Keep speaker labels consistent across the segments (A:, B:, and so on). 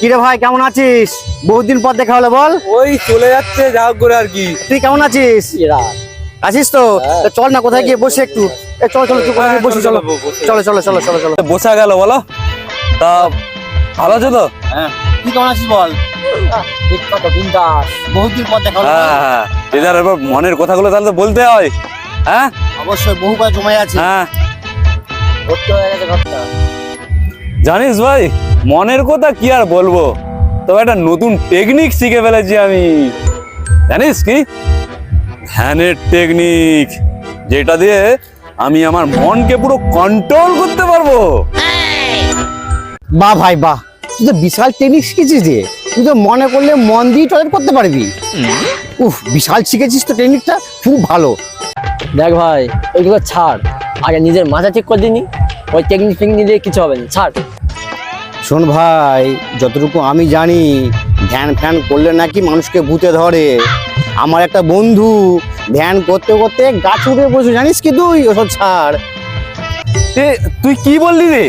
A: কিরে ভাই কেমন আছিস? বহুদিন পর দেখা হলো বল।
B: ওই চলে যাচ্ছে যা হোক করে আর কি।
A: তুই কেমন আছিস? আছিস তো? চল না কোথায় গিয়ে বসে একটু। এ, চল চল একটু কোথায় চলো। চলো চলো চলো চলো চলো
B: বসা গেল বলো। তা ভালো আছো তো?
A: তুই কেমন আছিস বল? বহুদিন পর দেখা হলো।
B: হ্যাঁ হ্যাঁ। এবার মনের কথাগুলো তাহলে তো বলতে হয়। হ্যাঁ?
A: অবশ্যই বহু বার আছে।
B: হ্যাঁ।
A: হয়ে
B: জানিস ভাই মনের কথা কি আর বলব? তবে একটা নতুন টেকনিক শিখে ফেলেছি আমি। জানিস কি? ধ্যানের টেকনিক যেটা দিয়ে আমি আমার মনকে পুরো কন্ট্রোল করতে পারব।
A: বাহ ভাই বাহ তুই তো বিশাল টেকনিক শিখেছিস রে তুই তো মনে করলে মন দিয়ে টয়লেট করতে পারবি। উফ বিশাল শিখেছিস তো টেকনিকটা খুব ভালো।
C: দেখ ভাই ওইগুলো ছাড়। আগে নিজের মাথা ঠিক করে দিনি ওই টেকনিক ফেকনিক দিয়ে কিছু হবে না ছাড়।
A: শোন ভাই যতটুকু আমি জানি ধ্যান ফ্যান করলে নাকি মানুষকে ভূতে ধরে। আমার একটা বন্ধু ধ্যান করতে করতে গাছ উঠে বসে জানিস কি তুই ওসব ছাড়?
B: এ তুই কি বললি রে?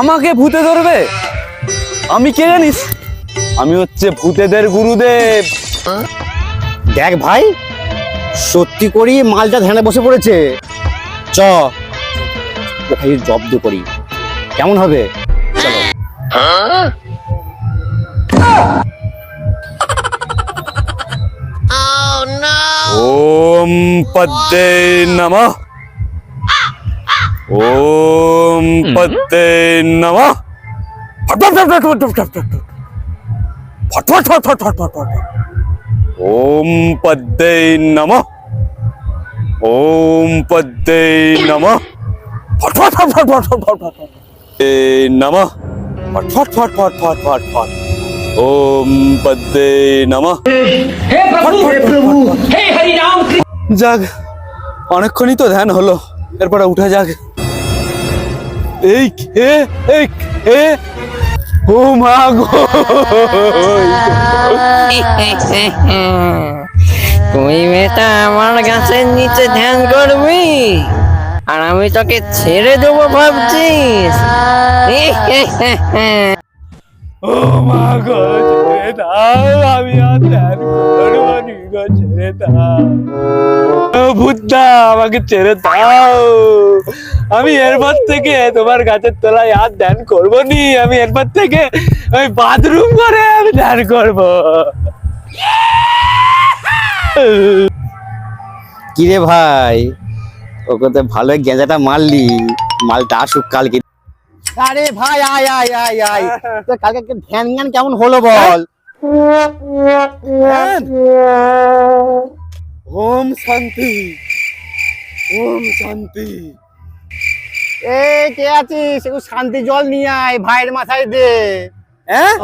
B: আমাকে ভূতে ধরবে? আমি কে জানিস? আমি হচ্ছে ভূতেদের গুরুদেব।
A: দেখ ভাই সত্যি করি মালটা ধ্যানে বসে পড়েছে। চ ওখানে জব্দ করি। কেমন হবে? Huh?
B: Oh no! ओम पद्ये नमः ओम पद्ये नमः ॐ पद्ये नमः फट फट नमः नमः ফট ফট ফট ফট ফট ফট ফট। ওম পদ্মে নমঃ। হে প্রভু হে হরি নাম যাক অনেকক্ষণই তো ধ্যান হলো। এরপরে উঠে যাক। এই কে এই কে ও মা গো।
C: তুই বেটা আমার গাছের নিচে ধ্যান করবি? আর আমি তোকে ছেড়ে দেবো ভাবছিস।
B: ও মা গো ছেড়ে দাও আমি আর ধ্যান করব নি গো ছেড়ে দাও। ও ভূতদা আমাকে ছেড়ে দাও। আমি এরপর থেকে তোমার গাছের তলায় আর ধ্যান করব নি আমি এরপর থেকে ওই বাথরুম করে আমি ধ্যান করব।
A: কিরে ভাই? ওকে তো ভালো গেঁজাটা মারলি মালটা আসুক কালকে। আরে ভাই আয় আয় আয় আয়। তো কালকে ধ্যান জ্ঞান কেমন হলো বল?
B: ওম শান্তি ওম শান্তি।
A: এ কে আছিস? একটু শান্তি জল নিয়ে আয় ভাইয়ের মাথায় দে।
B: হ্যাঁ?